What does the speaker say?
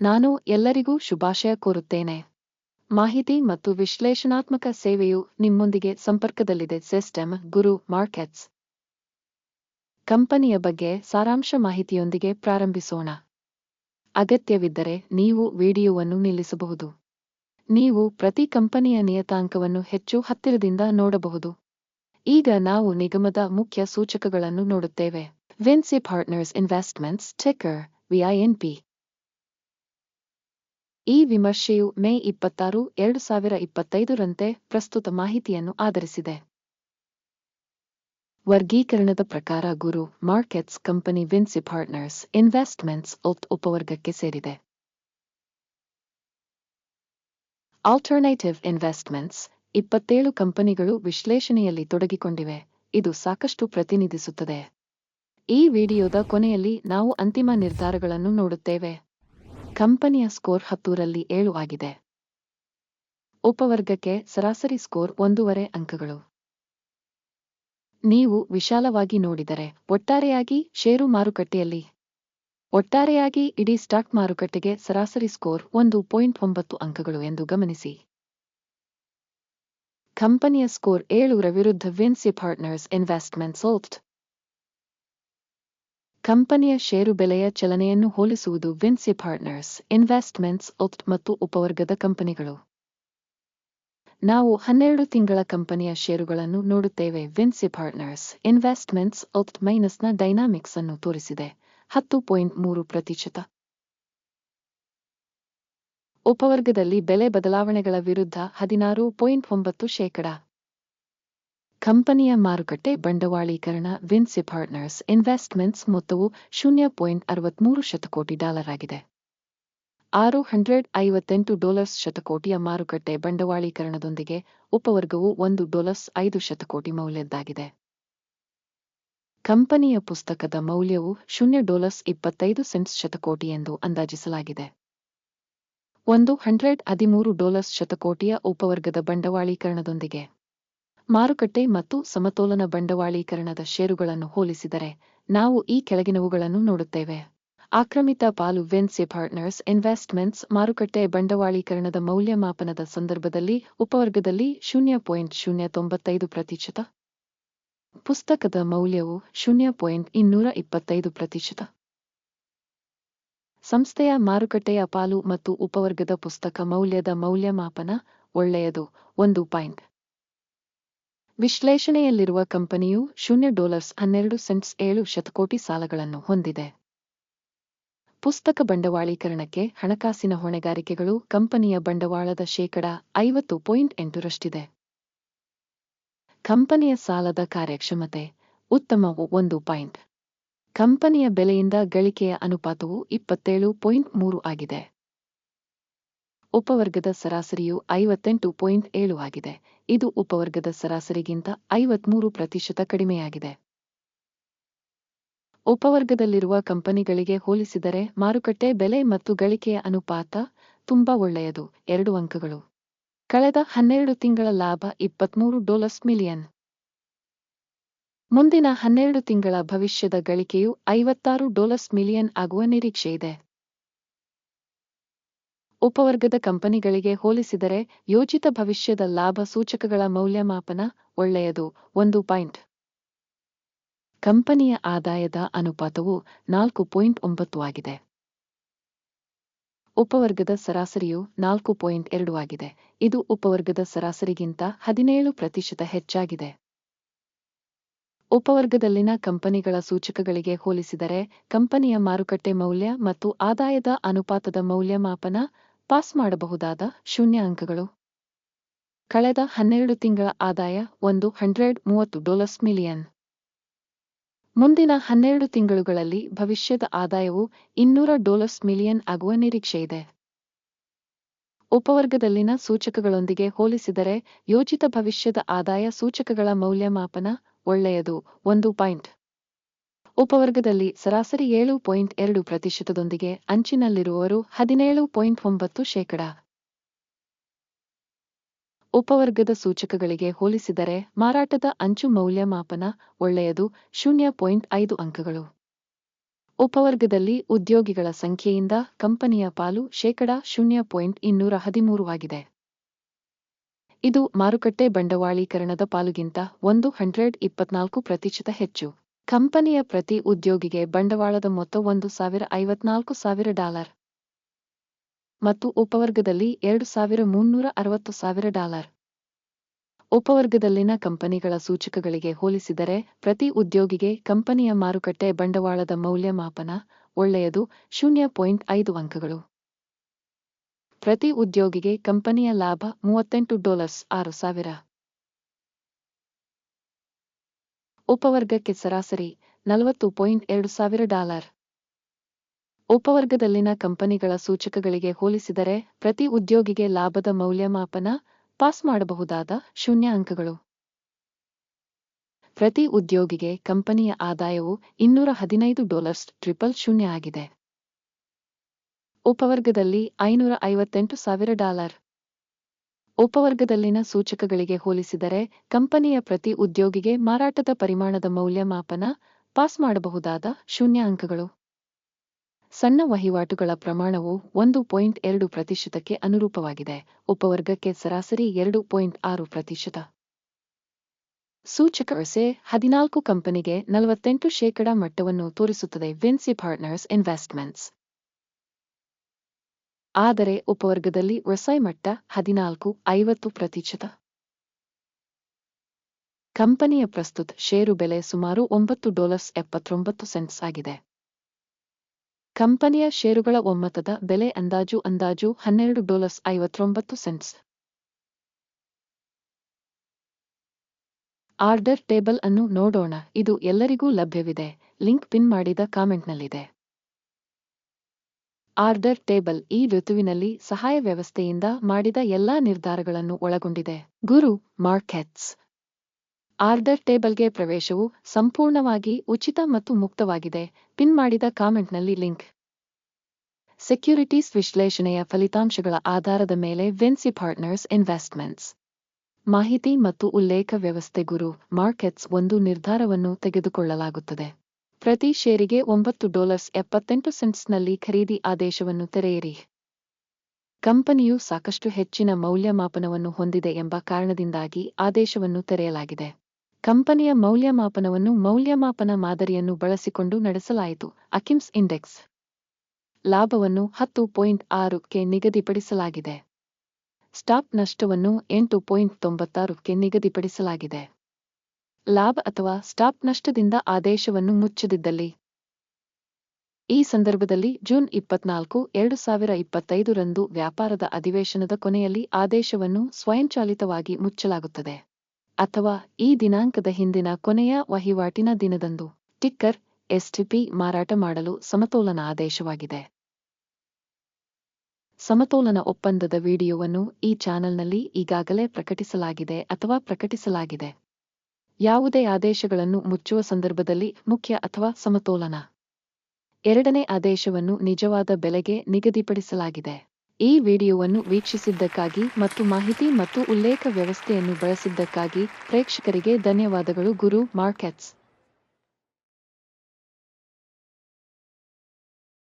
ನಾನು ಎಲ್ಲರಿಗೂ ಶುಭಾಶಯ ಕೋರುತ್ತೇನೆ. ಮಾಹಿತಿ ಮತ್ತು ವಿಶ್ಲೇಷಣಾತ್ಮಕ ಸೇವೆಯು ನಿಮ್ಮೊಂದಿಗೆ ಸಂಪರ್ಕದಲ್ಲಿದೆ, ಸಿಸ್ಟಮ್ ಗುರು ಮಾರ್ಕೆಟ್ಸ್. ಕಂಪನಿಯ ಬಗ್ಗೆ ಸಾರಾಂಶ ಮಾಹಿತಿಯೊಂದಿಗೆ ಪ್ರಾರಂಭಿಸೋಣ. ಅಗತ್ಯವಿದ್ದರೆ ನೀವು ವಿಡಿಯೋವನ್ನು ನಿಲ್ಲಿಸಬಹುದು. ನೀವು ಪ್ರತಿ ಕಂಪನಿಯ ನಿಯತಾಂಕವನ್ನು ಹೆಚ್ಚು ಹತ್ತಿರದಿಂದ ನೋಡಬಹುದು. ಈಗ ನಾವು ನಿಗಮದ ಮುಖ್ಯ ಸೂಚಕಗಳನ್ನು ನೋಡುತ್ತೇವೆ. Vinci partners investments ticker VINP ಈ ವಿಮರ್ಶೆಯು ಮೇ ಇಪ್ಪತ್ತಾರು, ಎರಡು ಸಾವಿರ ಇಪ್ಪತ್ತೈದರಂತೆ ಪ್ರಸ್ತುತ ಮಾಹಿತಿಯನ್ನು ಆಧರಿಸಿದೆ. ವರ್ಗೀಕರಣದ ಪ್ರಕಾರ Guru markets company Vinci partners investments ಒತ್ ಉಪವರ್ಗಕ್ಕೆ ಸೇರಿದೆ. ಆಲ್ಟರ್ನೇಟಿವ್ ಇನ್ವೆಸ್ಟ್ಮೆಂಟ್ಸ್ ಇಪ್ಪತ್ತೇಳು ಕಂಪನಿಗಳು ವಿಶ್ಲೇಷಣೆಯಲ್ಲಿ ತೊಡಗಿಕೊಂಡಿವೆ. ಇದು ಸಾಕಷ್ಟು ಪ್ರತಿನಿಧಿಸುತ್ತದೆ. ಈ ವಿಡಿಯೋದ ಕೊನೆಯಲ್ಲಿ ನಾವು ಅಂತಿಮ ನಿರ್ಧಾರಗಳನ್ನು ನೋಡುತ್ತೇವೆ. ಕಂಪನಿಯ ಸ್ಕೋರ್ ಹತ್ತೂರಲ್ಲಿ ಏಳು ಆಗಿದೆ. ಉಪವರ್ಗಕ್ಕೆ ಸರಾಸರಿ ಸ್ಕೋರ್ ಒಂದೂವರೆ ಅಂಕಗಳು. ನೀವು ವಿಶಾಲವಾಗಿ ನೋಡಿದರೆ ಒಟ್ಟಾರೆಯಾಗಿ ಷೇರು ಮಾರುಕಟ್ಟೆಯಲ್ಲಿ. ಒಟ್ಟಾರೆಯಾಗಿ ಇಡೀ ಸ್ಟಾಕ್ ಮಾರುಕಟ್ಟೆಗೆ ಸರಾಸರಿ ಸ್ಕೋರ್ ಒಂದು ಪಾಯಿಂಟ್ ಒಂಬತ್ತು ಅಂಕಗಳು ಎಂದು ಗಮನಿಸಿ. ಕಂಪನಿಯ ಸ್ಕೋರ್ ಏಳೂರ ವಿರುದ್ಧ ವಿನ್ಸಿ ಪಾರ್ಟ್ನರ್ಸ್ ಇನ್ವೆಸ್ಟ್ಮೆಂಟ್ ಸೋಲ್ಟ್ ಕಂಪನಿಯ ಷೇರು ಬೆಲೆಯ ಚಲನೆಯನ್ನು ಹೋಲಿಸುವುದು ವಿನ್ಸಿ ಪಾರ್ಟ್ನರ್ಸ್, ಇನ್ವೆಸ್ಟ್ಮೆಂಟ್ಸ್ ಒತ್ ಮತ್ತು ಉಪವರ್ಗದ ಕಂಪನಿಗಳು. ನಾವು ಹನ್ನೆರಡು ತಿಂಗಳ ಕಂಪನಿಯ ಷೇರುಗಳನ್ನು ನೋಡುತ್ತೇವೆ. ವಿನ್ಸಿ ಪಾರ್ಟ್ನರ್ಸ್, ಇನ್ವೆಸ್ಟ್ಮೆಂಟ್ಸ್ ಒತ್ ಮೈನಸ್ನ ಡೈನಾಮಿಕ್ಸ್ ಅನ್ನು ತೋರಿಸಿದೆ. ಹತ್ತು ಪಾಯಿಂಟ್ ಮೂರು ಪ್ರತಿಶತ. ಉಪವರ್ಗದಲ್ಲಿ ಬೆಲೆ ಬದಲಾವಣೆಗಳ ವಿರುದ್ಧ ಹದಿನಾರು ಪಾಯಿಂಟ್ ಒಂಬತ್ತು ಶೇಕಡ. ಕಂಪನಿಯ ಮಾರುಕಟ್ಟೆ ಬಂಡವಾಳೀಕರಣ, ವಿನ್ಸಿ ಪಾರ್ಟ್ನರ್ಸ್, ಇನ್ವೆಸ್ಟ್ಮೆಂಟ್ಸ್ ಮೊತ್ತವು ಶೂನ್ಯ ಪಾಯಿಂಟ್ ಅರವತ್ಮೂರು ಶತಕೋಟಿ ಡಾಲರ್ ಆಗಿದೆ ಆರು ಹಂಡ್ರೆಡ್ ಐವತ್ತೆಂಟು ಡಾಲರ್ಸ್ ಶತಕೋಟಿಯ ಮಾರುಕಟ್ಟೆ ಬಂಡವಾಳೀಕರಣದೊಂದಿಗೆ ಉಪವರ್ಗವು ಒಂದು ಡಾಲರ್ಸ್ ಐದು ಶತಕೋಟಿ ಮೌಲ್ಯದ್ದಾಗಿದೆ. ಕಂಪನಿಯ ಪುಸ್ತಕದ ಮೌಲ್ಯವು ಶೂನ್ಯ ಡಾಲರ್ಸ್ ಇಪ್ಪತ್ತೈದು ಸೆಂಟ್ಸ್ ಶತಕೋಟಿ ಎಂದು ಅಂದಾಜಿಸಲಾಗಿದೆ. ಒಂದು ಹಂಡ್ರೆಡ್ ಹದಿಮೂರು ಡಾಲರ್ಸ್ ಶತಕೋಟಿಯ ಉಪವರ್ಗದ ಬಂಡವಾಳೀಕರಣದೊಂದಿಗೆ ಮಾರುಕಟ್ಟೆ ಮತ್ತು ಸಮತೋಲನ ಬಂಡವಾಳೀಕರಣದ ಷೇರುಗಳನ್ನು ಹೋಲಿಸಿದರೆ ನಾವು ಈ ಕೆಳಗಿನವುಗಳನ್ನು ನೋಡುತ್ತೇವೆ. ಆಕ್ರಮಿತ ಪಾಲು ವೆನ್ಸೆ ಪಾರ್ಟ್ನರ್ಸ್ ಇನ್ವೆಸ್ಟ್ಮೆಂಟ್ಸ್ ಮಾರುಕಟ್ಟೆ ಬಂಡವಾಳೀಕರಣದ ಮೌಲ್ಯಮಾಪನದ ಸಂದರ್ಭದಲ್ಲಿ ಉಪವರ್ಗದಲ್ಲಿ ಶೂನ್ಯ ಪಾಯಿಂಟ್ ಶೂನ್ಯ ತೊಂಬತ್ತೈದು ಪ್ರತಿಶತ. ಪುಸ್ತಕದ ಮೌಲ್ಯವು ಶೂನ್ಯ ಪಾಯಿಂಟ್ ಇನ್ನೂರ ಇಪ್ಪತ್ತೈದು ಪ್ರತಿಶತ. ಸಂಸ್ಥೆಯ ಮಾರುಕಟ್ಟೆಯ ಪಾಲು ಮತ್ತು ಉಪವರ್ಗದ ಪುಸ್ತಕ ಮೌಲ್ಯದ ಮೌಲ್ಯಮಾಪನ ಒಳ್ಳೆಯದು. ಒಂದು ಪಾಯಿಂಟ್. ವಿಶ್ಲೇಷಣೆಯಲ್ಲಿರುವ ಕಂಪನಿಯು ಶೂನ್ಯ ಡಾಲರ್ಸ್ ಹನ್ನೆರಡು ಸೆಂಟ್ಸ್ ಏಳು ಶತಕೋಟಿ ಸಾಲಗಳನ್ನು ಹೊಂದಿದೆ. ಪುಸ್ತಕ ಬಂಡವಾಳೀಕರಣಕ್ಕೆ ಹಣಕಾಸಿನ ಹೊಣೆಗಾರಿಕೆಗಳು ಕಂಪನಿಯ ಬಂಡವಾಳದ ಶೇಕಡ ಐವತ್ತು ಪಾಯಿಂಟ್ ಎಂಟರಷ್ಟಿದೆ ಕಂಪನಿಯ ಸಾಲದ ಕಾರ್ಯಕ್ಷಮತೆ ಉತ್ತಮವು ಒಂದು ಪಾಯಿಂಟ್. ಕಂಪನಿಯ ಬೆಲೆಯಿಂದ ಗಳಿಕೆಯ ಅನುಪಾತವು ಇಪ್ಪತ್ತೇಳು ಪಾಯಿಂಟ್ ಮೂರು ಆಗಿದೆ. ಉಪವರ್ಗದ ಸರಾಸರಿಯು ಐವತ್ತೆಂಟು ಪಾಯಿಂಟ್ ಏಳು ಆಗಿದೆ. ಇದು ಉಪವರ್ಗದ ಸರಾಸರಿಗಿಂತ ಐವತ್ಮೂರು ಪ್ರತಿಶತ ಕಡಿಮೆಯಾಗಿದೆ. ಉಪವರ್ಗದಲ್ಲಿರುವ ಕಂಪನಿಗಳಿಗೆ ಹೋಲಿಸಿದರೆ ಮಾರುಕಟ್ಟೆ ಬೆಲೆ ಮತ್ತು ಗಳಿಕೆಯ ಅನುಪಾತ ತುಂಬಾ ಒಳ್ಳೆಯದು. ಎರಡು ಅಂಕಗಳು. ಕಳೆದ ಹನ್ನೆರಡು ತಿಂಗಳ ಲಾಭ ಇಪ್ಪತ್ಮೂರು ಡಾಲರ್ಸ್ ಮಿಲಿಯನ್. ಮುಂದಿನ ಹನ್ನೆರಡು ತಿಂಗಳ ಭವಿಷ್ಯದ ಗಳಿಕೆಯು ಐವತ್ತಾರು ಡಾಲರ್ಸ್ ಮಿಲಿಯನ್ ಆಗುವ ನಿರೀಕ್ಷೆಯಿದೆ. ಉಪವರ್ಗದ ಕಂಪನಿಗಳಿಗೆ ಹೋಲಿಸಿದರೆ ಯೋಜಿತ ಭವಿಷ್ಯದ ಲಾಭ ಸೂಚಕಗಳ ಮೌಲ್ಯಮಾಪನ ಒಳ್ಳೆಯದು. ಒಂದು ಪಾಯಿಂಟ್. ಕಂಪನಿಯ ಆದಾಯದ ಅನುಪಾತವು ನಾಲ್ಕು ಪಾಯಿಂಟ್ ಒಂಬತ್ತು ಆಗಿದೆ. ಉಪವರ್ಗದ ಸರಾಸರಿಯು ನಾಲ್ಕು ಪಾಯಿಂಟ್ ಎರಡು ಆಗಿದೆ. ಇದು ಉಪವರ್ಗದ ಸರಾಸರಿಗಿಂತ ಹದಿನೇಳು ಪ್ರತಿಶತ ಹೆಚ್ಚಾಗಿದೆ. ಉಪವರ್ಗದಲ್ಲಿನ ಕಂಪನಿಗಳ ಸೂಚಕಗಳಿಗೆ ಹೋಲಿಸಿದರೆ ಕಂಪನಿಯ ಮಾರುಕಟ್ಟೆ ಮೌಲ್ಯ ಮತ್ತು ಆದಾಯದ ಅನುಪಾತದ ಮೌಲ್ಯಮಾಪನ ಪಾಸ್ ಮಾಡಬಹುದಾದ ಶೂನ್ಯ ಅಂಕಗಳು. ಕಳೆದ ಹನ್ನೆರಡು ತಿಂಗಳ ಆದಾಯ ಒಂದು ಹಂಡ್ರೆಡ್ ಮೂವತ್ತು ಡಾಲರ್ಸ್ ಮಿಲಿಯನ್. ಮುಂದಿನ ಹನ್ನೆರಡು ತಿಂಗಳುಗಳಲ್ಲಿ ಭವಿಷ್ಯದ ಆದಾಯವು ಇನ್ನೂರ ಡಾಲರ್ಸ್ ಮಿಲಿಯನ್ ಆಗುವ ನಿರೀಕ್ಷೆಯಿದೆ ಉಪವರ್ಗದಲ್ಲಿನ ಸೂಚಕಗಳೊಂದಿಗೆ ಹೋಲಿಸಿದರೆ ಯೋಜಿತ ಭವಿಷ್ಯದ ಆದಾಯ ಸೂಚಕಗಳ ಮೌಲ್ಯಮಾಪನ ಒಳ್ಳೆಯದು ಒಂದು ಪಾಯಿಂಟ್. ಉಪವರ್ಗದಲ್ಲಿ ಸರಾಸರಿ ಏಳು ಪಾಯಿಂಟ್ ಎರಡು ಪ್ರತಿಶತದೊಂದಿಗೆ ಅಂಚಿನಲ್ಲಿರುವವರು ಹದಿನೇಳು ಪಾಯಿಂಟ್ ಒಂಬತ್ತು ಶೇಕಡ. ಉಪವರ್ಗದ ಸೂಚಕಗಳಿಗೆ ಹೋಲಿಸಿದರೆ ಮಾರಾಟದ ಅಂಚು ಮೌಲ್ಯಮಾಪನ ಒಳ್ಳೆಯದು ಶೂನ್ಯ ಪಾಯಿಂಟ್ ಐದು ಅಂಕಗಳು. ಉಪವರ್ಗದಲ್ಲಿ ಉದ್ಯೋಗಿಗಳ ಸಂಖ್ಯೆಯಿಂದ ಕಂಪನಿಯ ಪಾಲು ಶೇಕಡ ಶೂನ್ಯ ಪಾಯಿಂಟ್ ಇನ್ನೂರ ಹದಿಮೂರು ಆಗಿದೆ. ಇದು ಮಾರುಕಟ್ಟೆ ಬಂಡವಾಳೀಕರಣದ ಪಾಲುಗಿಂತ ಒಂದು ಹಂಡ್ರೆಡ್ ಇಪ್ಪತ್ನಾಲ್ಕು ಪ್ರತಿಶತ ಹೆಚ್ಚು. ಕಂಪನಿಯ ಪ್ರತಿ ಉದ್ಯೋಗಿಗೆ ಬಂಡವಾಳದ ಮೊತ್ತ ಒಂದು ಸಾವಿರ ಐವತ್ನಾಲ್ಕು ಸಾವಿರ ಡಾಲರ್ ಮತ್ತು ಉಪವರ್ಗದಲ್ಲಿ ಎರಡು ಸಾವಿರ ಮುನ್ನೂರ ಅರವತ್ತು ಸಾವಿರ ಡಾಲರ್. ಉಪವರ್ಗದಲ್ಲಿನ ಕಂಪನಿಗಳ ಸೂಚಕಗಳಿಗೆ ಹೋಲಿಸಿದರೆ ಪ್ರತಿ ಉದ್ಯೋಗಿಗೆ ಕಂಪನಿಯ ಮಾರುಕಟ್ಟೆ ಬಂಡವಾಳದ ಮೌಲ್ಯಮಾಪನ ಒಳ್ಳೆಯದು ಶೂನ್ಯ ಪಾಯಿಂಟ್ ಐದು ಅಂಕಗಳು. ಪ್ರತಿ ಉದ್ಯೋಗಿಗೆ ಕಂಪನಿಯ ಲಾಭ ಮೂವತ್ತೆಂಟು ಡಾಲರ್ಸ್ ಆರು ಸಾವಿರ. ಉಪವರ್ಗಕ್ಕೆ ಸರಾಸರಿ ನಲವತ್ತು ಪಾಯಿಂಟ್ ಎರಡು ಸಾವಿರ ಡಾಲರ್. ಉಪವರ್ಗದಲ್ಲಿನ ಕಂಪನಿಗಳ ಸೂಚಕಗಳಿಗೆ ಹೋಲಿಸಿದರೆ ಪ್ರತಿ ಉದ್ಯೋಗಿಗೆ ಲಾಭದ ಮೌಲ್ಯಮಾಪನ ಪಾಸ್ ಮಾಡಬಹುದಾದ ಶೂನ್ಯ ಅಂಕಗಳು. ಪ್ರತಿ ಉದ್ಯೋಗಿಗೆ ಕಂಪನಿಯ ಆದಾಯವು ಇನ್ನೂರ ಹದಿನೈದು ಡಾಲರ್ಸ್ ಟ್ರಿಪಲ್ ಶೂನ್ಯ ಆಗಿದೆ. ಉಪವರ್ಗದಲ್ಲಿ ಐನೂರ ಐವತ್ತೆಂಟು ಸಾವಿರ ಡಾಲರ್. ಉಪವರ್ಗದಲ್ಲಿನ ಸೂಚಕಗಳಿಗೆ ಹೋಲಿಸಿದರೆ ಕಂಪನಿಯ ಪ್ರತಿ ಉದ್ಯೋಗಿಗೆ ಮಾರಾಟದ ಪರಿಮಾಣದ ಮೌಲ್ಯಮಾಪನ, ಪಾಸ್ ಮಾಡಬಹುದಾದ ಶೂನ್ಯ ಅಂಕಗಳು ಸಣ್ಣ ವಹಿವಾಟುಗಳ ಪ್ರಮಾಣವು ಒಂದು ಪಾಯಿಂಟ್ ಎರಡು ಪ್ರತಿಶತಕ್ಕೆ ಅನುರೂಪವಾಗಿದೆ, ಉಪವರ್ಗಕ್ಕೆ ಸರಾಸರಿ ಎರಡು ಪಾಯಿಂಟ್ ಆರು ಪ್ರತಿಶತ. ಸೂಚಕ ವಸೆ ಹದಿನಾಲ್ಕು ಕಂಪನಿಗೆ ನಲವತ್ತೆಂಟು ಶೇಕಡಾ ಮಟ್ಟವನ್ನು ತೋರಿಸುತ್ತದೆ, ವಿನ್ಸಿ ಪಾರ್ಟ್ನರ್ಸ್ ಇನ್ವೆಸ್ಟ್ಮೆಂಟ್ಸ್. ಆದರೆ ಉಪವರ್ಗದಲ್ಲಿ ರಸೈ ಮಟ್ಟ ಹದಿನಾಲ್ಕು, ಐವತ್ತು ಪ್ರತಿಶತ. ಕಂಪನಿಯ ಪ್ರಸ್ತುತ ಷೇರು ಬೆಲೆ ಸುಮಾರು ಒಂಬತ್ತು ಡಾಲರ್ಸ್ ಎಪ್ಪತ್ತೊಂಬತ್ತು ಸೆಂಟ್ಸ್ ಆಗಿದೆ. ಕಂಪನಿಯ ಷೇರುಗಳ ಒಮ್ಮತದ ಬೆಲೆ ಅಂದಾಜು ಅಂದಾಜು ಹನ್ನೆರಡು ಡಾಲರ್ಸ್ ಐವತ್ತೊಂಬತ್ತು ಸೆಂಟ್ಸ್. ಆರ್ಡರ್ ಟೇಬಲ್ ಅನ್ನು ನೋಡೋಣ, ಇದು ಎಲ್ಲರಿಗೂ ಲಭ್ಯವಿದೆ, ಲಿಂಕ್ ಪಿನ್ ಮಾಡಿದ ಕಾಮೆಂಟ್ನಲ್ಲಿದೆ. ಆರ್ಡರ್ ಟೇಬಲ್ ಈ ಋತುವಿನಲ್ಲಿ ಸಹಾಯ ವ್ಯವಸ್ಥೆಯಿಂದ ಮಾಡಿದ ಎಲ್ಲಾ ನಿರ್ಧಾರಗಳನ್ನು ಒಳಗೊಂಡಿದೆ. ಗುರು ಮಾರ್ಕೆಟ್ಸ್. ಆರ್ಡರ್ ಟೇಬಲ್ಗೆ ಪ್ರವೇಶವು ಸಂಪೂರ್ಣವಾಗಿ ಉಚಿತ ಮತ್ತು ಮುಕ್ತವಾಗಿದೆ. ಪಿನ್ ಮಾಡಿದ ಕಾಮೆಂಟ್ನಲ್ಲಿ ಲಿಂಕ್. ಸೆಕ್ಯುರಿಟೀಸ್ ವಿಶ್ಲೇಷಣೆಯ ಫಲಿತಾಂಶಗಳ ಆಧಾರದ ಮೇಲೆ ವೆನ್ಸಿ ಪಾರ್ಟ್ನರ್ಸ್ ಇನ್ವೆಸ್ಟ್ಮೆಂಟ್ಸ್. ಮಾಹಿತಿ ಮತ್ತು ಉಲ್ಲೇಖ ವ್ಯವಸ್ಥೆ ಗುರು ಮಾರ್ಕೆಟ್ಸ್ ಒಂದು ನಿರ್ಧಾರವನ್ನು ತೆಗೆದುಕೊಳ್ಳಲಾಗುತ್ತದೆ. ಪ್ರತಿ ಷೇರಿಗೆ ಒಂಬತ್ತು ಡಾಲರ್ಸ್ ಎಪ್ಪತ್ತೆಂಟು ಸೆಂಟ್ಸ್ನಲ್ಲಿ ಖರೀದಿ ಆದೇಶವನ್ನು ತೆರೆಯಿರಿ. ಕಂಪನಿಯು ಸಾಕಷ್ಟು ಹೆಚ್ಚಿನ ಮೌಲ್ಯಮಾಪನವನ್ನು ಹೊಂದಿದೆ ಎಂಬ ಕಾರಣದಿಂದಾಗಿ ಆದೇಶವನ್ನು ತೆರೆಯಲಾಗಿದೆ. ಕಂಪನಿಯ ಮೌಲ್ಯಮಾಪನವನ್ನು ಮೌಲ್ಯಮಾಪನ ಮಾದರಿಯನ್ನು ಬಳಸಿಕೊಂಡು ನಡೆಸಲಾಯಿತು. ಅಕಿಮ್ಸ್ ಇಂಡೆಕ್ಸ್ ಲಾಭವನ್ನು ಹತ್ತು ಪಾಯಿಂಟ್ ಆರುಕ್ಕೆ ನಿಗದಿಪಡಿಸಲಾಗಿದೆ. ಸ್ಟಾಪ್ ನಷ್ಟವನ್ನು ಎಂಟು ಪಾಯಿಂಟ್ ತೊಂಬತ್ತಾರುಕ್ಕೆ ನಿಗದಿಪಡಿಸಲಾಗಿದೆ. ಲಾಭ ಅಥವಾ ಸ್ಟಾಪ್ ನಷ್ಟದಿಂದ ಆದೇಶವನ್ನು ಮುಚ್ಚದಿದ್ದಲ್ಲಿ. ಈ ಸಂದರ್ಭದಲ್ಲಿ ಜೂನ್ ಇಪ್ಪತ್ನಾಲ್ಕು, ಎರಡು ಸಾವಿರ ಇಪ್ಪತ್ತೈದರಂದು ವ್ಯಾಪಾರದ ಅಧಿವೇಶನದ ಕೊನೆಯಲ್ಲಿ ಆದೇಶವನ್ನು ಸ್ವಯಂಚಾಲಿತವಾಗಿ ಮುಚ್ಚಲಾಗುತ್ತದೆ. ಅಥವಾ ಈ ದಿನಾಂಕದ ಹಿಂದಿನ ಕೊನೆಯ ವಹಿವಾಟಿನ ದಿನದಂದು ಟಿಕ್ಕರ್, ಎಸ್ಟಿಪಿ ಮಾರಾಟ ಮಾಡಲು ಸಮತೋಲನ ಆದೇಶವಾಗಿದೆ. ಸಮತೋಲನ ಒಪ್ಪಂದದ ವಿಡಿಯೋವನ್ನು ಈ ಚಾನೆಲ್ನಲ್ಲಿ ಈಗಾಗಲೇ ಪ್ರಕಟಿಸಲಾಗಿದೆ ಅಥವಾ ಪ್ರಕಟಿಸಲಾಗಿದೆ. ಯಾವುದೇ ಆದೇಶಗಳನ್ನು ಮುಚ್ಚುವ ಸಂದರ್ಭದಲ್ಲಿ ಮುಖ್ಯ ಅಥವಾ ಸಮತೋಲನ. ಎರಡನೇ ಆದೇಶವನ್ನು ನಿಜವಾದ ಬೆಲೆಗೆ ನಿಗದಿಪಡಿಸಲಾಗಿದೆ. ಈ ವಿಡಿಯೋವನ್ನು ವೀಕ್ಷಿಸಿದ್ದಕ್ಕಾಗಿ ಮತ್ತು ಮಾಹಿತಿ ಮತ್ತು ಉಲ್ಲೇಖ ವ್ಯವಸ್ಥೆಯನ್ನು ಬಳಸಿದ್ದಕ್ಕಾಗಿ ಪ್ರೇಕ್ಷಕರಿಗೆ ಧನ್ಯವಾದಗಳು ಗುರು ಮಾರ್ಕೆಟ್ಸ್.